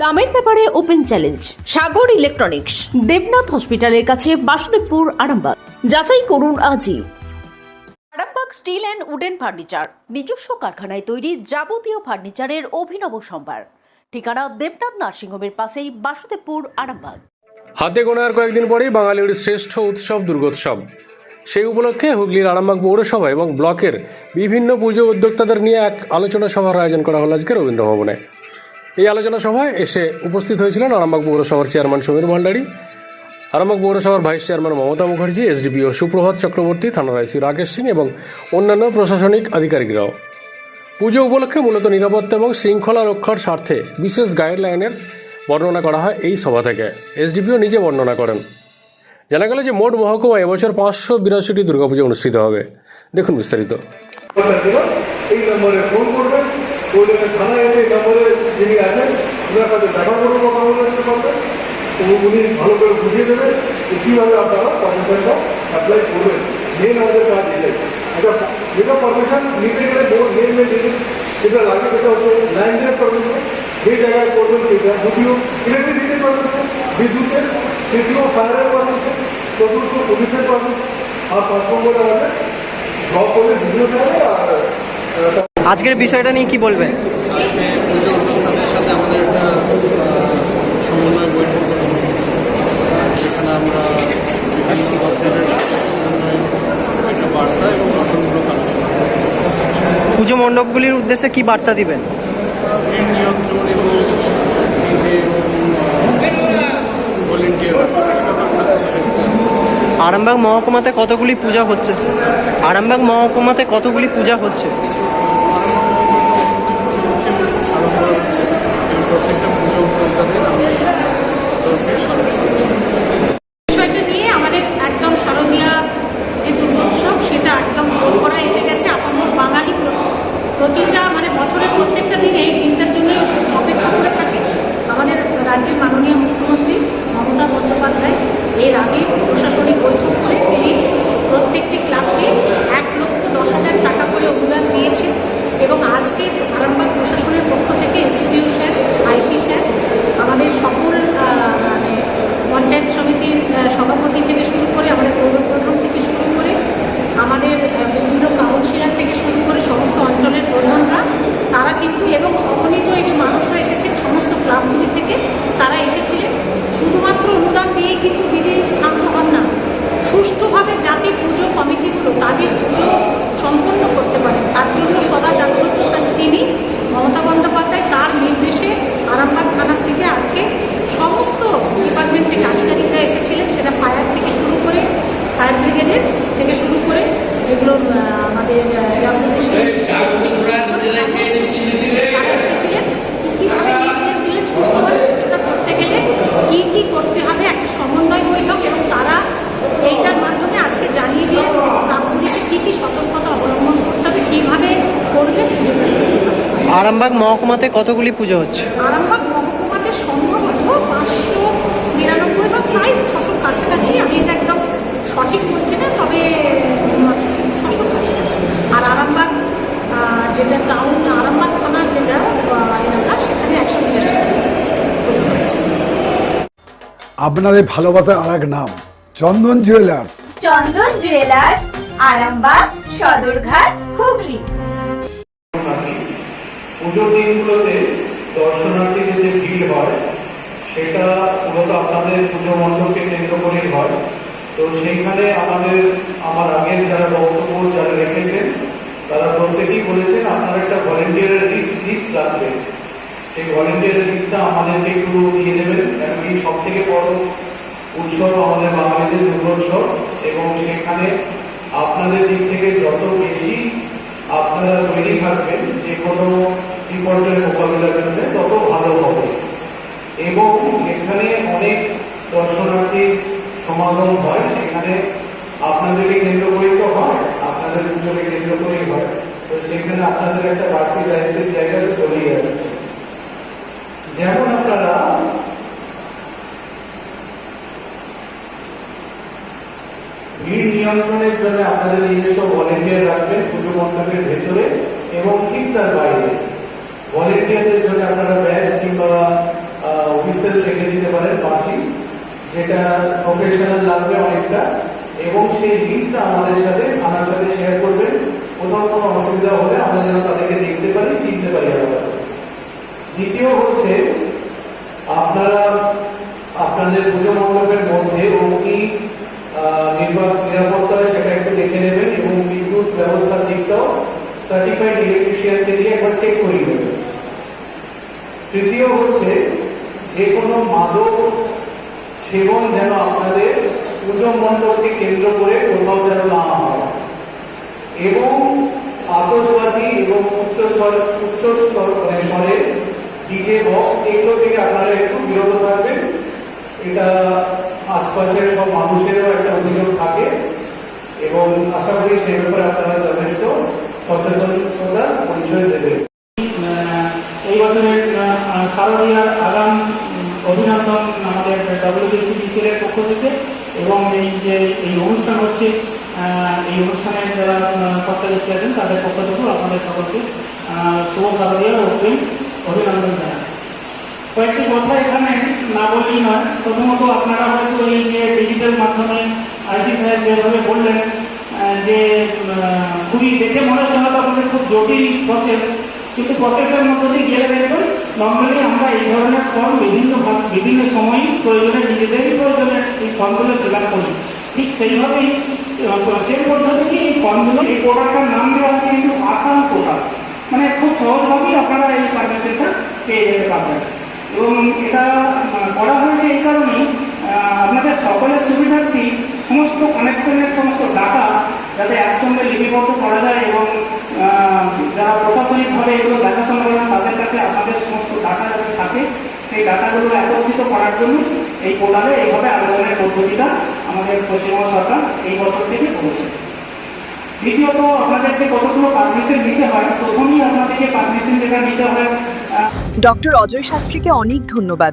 দামের ব্যাপারে open challenge Sagar electronics Debnath হসপিটালের কাছে বাসুদেবপুর আরামবাগ। যাচাই করুন আজই। Arambagh steel and wooden furniture নিজস্ব কারখানায় তৈরি যাবতীয় ফার্নিচারের অভিনব সম্ভার। ঠিকানা দেবনাথ নার্সিংহোমের পাশেই বাসুদেবপুর আরামবাগ। হাতে গোনার কয়েকদিন পরেই বাঙালির শ্রেষ্ঠ উৎসব দুর্গোৎসব। সেই উপলক্ষে হুগলির আরামবাগ পৌরসভা এবং ব্লকের বিভিন্ন পুজো উদ্যোক্তাদের নিয়ে এক আলোচনা সভার আয়োজন করা হলো আজকে রবীন্দ্র ভবনে এই আলোচনা সভায় এসে উপস্থিত হয়েছিলেন আরামবাগ পৌরসভার চেয়ারম্যান সমীর ভান্ডারী, আরামবাগ পৌরসভার vice chairman Mamata Mukherjee SDPO Suprabhat Chakraborty, থানার আইসি রাকেশ সিং এবং অন্যান্য প্রশাসনিক আধিকারিকরাও। পুজো উপলক্ষে মূলত নিরাপত্তা এবং শৃঙ্খলা রক্ষার স্বার্থে বিশেষ গাইডলাইনের বর্ণনা করা হয় এই সভা থেকে। এসডিপিও নিজে বর্ণনা করেন। জানা গেল যে মোট মহকুমা এবছর পাঁচশো বিরাশিটি দুর্গাপুজো অনুষ্ঠিত হবে। দেখুন বিস্তারিত। এই নম্বরে ফোন করবেন। থানায় এই নম্বরে যিনি আছেন ওনার কাছে দেখা করে কথা বলতে। পারবেন উনি ভালো করে বুঝিয়ে দেবেন যে কীভাবে আপনারা পারমিশনটা অ্যাপ্লাই করবেন। মেন আমাদের কাজ এটাই। আচ্ছা যেটা পারমিশন নিতে গেলে বহু মেন মেন জিনিস যেটা লাগে সেটা হচ্ছে ল্যান্ডের পারমিশন যে জায়গায় করবেন সেটা দ্বিতীয় ইলেকট্রিসিটির পারমিশন বিদ্যুতের তৃতীয় ফায়ারের পারমিশন চতুর্থ পুলিশের পারমিশন আর পাঁচ নম্বরে আমাদের ড্রপ করে ভিডিও আর আজকের বিষয়টা নিয়ে কি বলবেন? আজকে পুজো উদ্যোক্তাদের সাথে আমাদের একটা সমন্বয় বৈঠক সেখানে আমরা বিভিন্ন দপ্তরের একটা বার্তা এবং গঠনমূলক আলোচনা পুজো মণ্ডপগুলির উদ্দেশ্যে কি বার্তা দিবেন? নিয়ন্ত্রণ এবং যে আরামবাগ মহকুমাতে কতগুলি পূজা হচ্ছে? আরামবাগ মহকুমাতে কতগুলি পূজা হচ্ছে সাড়ম্বর হচ্ছে এবং প্রত্যেকটা পুজো উদ্যোক্তাদের আমি তরফে জানাচ্ছি। বিষয়টা নিয়ে আমাদের একদম শারদীয়া যে দুর্গোৎসব সেটা একদম ভোর করা এসে গেছে আপনার বাঙালি প্র- প্রতিটা মানে বছরের প্রত্যেকটা দিন এই দিনটার জন্য অপেক্ষা করে থাকে আমাদের রাজ্যের মাননীয় মুখ্যমন্ত্রী মমতা বন্দ্যোপাধ্যায় এর আগে প্রশাসনিক বৈঠক করে তিনি প্রত্যেকটি ক্লাবকে এক লক্ষ দশ হাজার টাকা করে অনুদান দিয়েছেন এবং আজকে আরামবাগ প্রশাসনের পক্ষ থেকে এসডিপিও স্যার আইসি স্যার আমাদের সকল আহ, মানে পঞ্চায়েত সমিতির আহ, সভাপতি থেকে শুরু করে আমাদের পৌরপ্রধান থেকে শুরু করে আমাদের আহ, বিভিন্ন কাউন্সিলর থেকে শুরু করে সমস্ত অঞ্চলের প্রধানরা তারা কিন্তু এবং অগণিত এই যে মানুষরা এসেছেন সমস্ত ক্লাবগুলি থেকে তারা এসেছিলেন শুধুমাত্র অনুদান দিয়েই কিন্তু দিদি ক্ষান্ত হন না সুষ্ঠুভাবে যাতে পুজো কমিটিগুলো তাদের পুজো সম্পন্ন করতে পারেন তার জন্য সদা জাগ্রত তা- তিনি মমতা বন্দ্যোপাধ্যায় তার নির্দেশে আরামবাগ থানার থেকে আজকে সমস্ত ডিপার্টমেন্ট থেকে আধিকারিকরা এসেছিলেন সেটা ফায়ার থেকে শুরু করে ফায়ার ব্রিগেডের থেকে শুরু করে যেগুলো আহ, আমাদের আহ, গ্রামপুলিশের staff থেকে শুরু করে সমস্ত তারা এসেছিলেন কী কীভাবে নির্দেশ দিলেন সুষ্ঠুভাবে পুজোটা করতে গেলে কী কী করতে হবে একটা সমন্বয় বৈঠক এবং তারা এইটার মাধ্যমে আজকে জানিয়ে দিলেন যে গ্রামগুলিকে কী কী সতর্কতা অবলম্বন করতে হবে কীভাবে করলে পুজোটা সুষ্ঠু হবে আরামবাগ মহকুমাতে কতগুলি পুজো হচ্ছে? আরামবাগ মহকুমাতে সম্ভবত পাঁচশো নিরানব্বই বা প্রায় ছশোর কাছাকাছি আমি এটা একদম সঠিক বলছি না তবে ছশোর কাছাকাছি। আর আরামবাগ যেটা টাউন আরামবাগ থানার যেটা এলাকা সেখানে একশো বিরাশিটি পুজো হচ্ছে। আপনাদের ভালোবাসার আর এক নাম চন্দন জুয়েলার্স চন্দন জুয়েলার্স আরামবাগ সদরঘাট হুগলি। পুজোর দিনগুলোতে দর্শনার্থীদের যে ভিড় হয়, সেটা মূলত আপনাদের পুজো মণ্ডপকে কেন্দ্র করেই হয়। তো সেইখানে আমাদের, আমার আগের যারা বক্তব্য যারা রেখেছেন, তারা প্রত্যেকেই বলেছেন, আপনার একটা ভলেন্টিয়ারের লিস্ট লাগবে সেই ভলেন্টিয়ারের লিস্টটা আমাদেরকে একটু দিয়ে দেবেন। এই সব থেকে বড় উৎসব আমাদের বাঙালিদের দুর্গোৎসব এবং সেখানে আপনাদের দিক থেকে যত বেশি আপনারা তৈরি থাকবেন, যে কোনো বিপর্যয় মোকাবিলার জন্য তত ভালো হবে। এবং এখানে অনেক দর্শনার্থী সমাগম হয়, সেখানে আপনাদেরকে কেন্দ্র করেই তো হয়, আপনাদের পুজোকে কেন্দ্র করেই হয়। তো সেখানে আপনাদের একটা বাড়তি দায়িত্বের জায়গা তো চলেই আসছে যেমন আপনারা ভিড় নিয়ন্ত্রণের জন্য আপনাদের নিজস্ব ভলেন্টিয়ার রাখবেন, পুজো মণ্ডপের ভেতরে এবং ঠিক তার বাইরে। ভলেন্টিয়ারদের জন্য আপনারা ব্যাচ কিংবা আহ, রেখে দিতে পারেন বাসি যেটা প্রফেশনাল লাগবে অনেকটা এবং সেই লিস্টটা আমাদের সাথে আমার সাথে শেয়ার করবেন। কোথাও কোনো অসুবিধা হলে আমরা যেন তাদেরকে দেখতে পারি চিনতে পারি আমরা। দ্বিতীয় হচ্ছে আপনারা আপনাদের পুজো মণ্ডপের মধ্যে অগ্নি নিরাপত্তা সেটা একটু দেখে নেবেন এবং বিদ্যুৎ ব্যবস্থার দিকটাও সার্টিফাইড ইলেকট্রিশিয়ানকে দিয়ে একবার চেক করিয়ে নেবেন। তৃতীয় হচ্ছে, যে কোনো মাদক সেবন যেন আপনাদের পুজো মণ্ডপকে কেন্দ্র করে কোথাও যেন না হয়। এবং আতসবাজি এবং উচ্চ স্বর, উচ্চ স্তর মানে স্বরে ডিজে বক্স, এগুলো থেকে আপনারা একটু বিরত থাকবেন। এটা আশপাশের সব মানুষেরও একটা অভিযোগ থাকে। এবং আশা করি সেই ব্যাপারে আপনারা যথেষ্ট সচেতনতা এবং এই যে এই অনুষ্ঠান হচ্ছে এই অনুষ্ঠানের যারা কর্তা ব্যক্তি আছেন তাদের পক্ষ থেকেও আপনাদের সকলকে আহ, শুভ শারদীয়ার অগ্রিম অভিনন্দন জানাই। কয়েকটি কথা এখানে না বললেই নয়। প্রথমত আপনারা হয়তো এই যে ডিজিটাল মাধ্যমে আইসি সাহেব যেভাবে বললেন যে খুবই দেখে মনে হচ্ছে হয়তো আপনাদের খুব জটিল প্রসেস কিন্তু প্রসেসের মধ্যে দিয়ে গেলে দেখবেন নর্মালি আমরা এই ধরনের ফর্ম বিভিন্ন বিভিন্ন সময় প্রয়োজনে নিজেদেরই প্রয়োজনে এই ফর্মগুলো ফিল আপ করি। ঠিক সেইভাবেই সেই পদ্ধতিতে এই ফর্মগুলো এই প্রোডাক্টটার নাম দেওয়া হচ্ছে কিন্তু আসাম প্রোডাক্ট মানে খুব সহজভাবেই আপনারা এই পারমিশনটা পেয়ে যেতে পারবেন। এবং এটা করা হয়েছে এই কারণেই আপনাদের সকলের সুবিধার্থে সমস্ত কানেকশনের সমস্ত ডাটা যাতে একসঙ্গে লিপিবদ্ধ করা যায় এবং যারা প্রশাসনিকভাবে এগুলো দেখাশোনা করেন তাদের কাছে আপনাদের সমস্ত ডাটা যাতে থাকে সেই ডাটাগুলো একত্রিত করার জন্য এই পোর্টালে এইভাবে আবেদনের পদ্ধতিটা আমাদের পশ্চিমবঙ্গ সরকার এই বছর থেকে করেছে। দ্বিতীয়ত আপনাদেরকে কতগুলো পারমিশন নিতে হয়? প্রথমেই আপনাদেরকে পারমিশন যেটা নিতে হয় ডক্টর অজয় শাস্ত্রীকে অনেক ধন্যবাদ।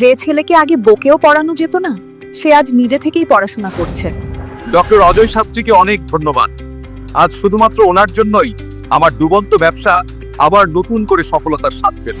যে ছেলেকে আগে বকেও পড়ানো যেত না সে আজ নিজে থেকেই পড়াশোনা করছে। ডক্টর অজয় শাস্ত্রীকে অনেক ধন্যবাদ। আজ শুধুমাত্র ওনার জন্যই আমার ডুবন্ত ব্যবসা আবার নতুন করে সফলতার স্বাদ পেল।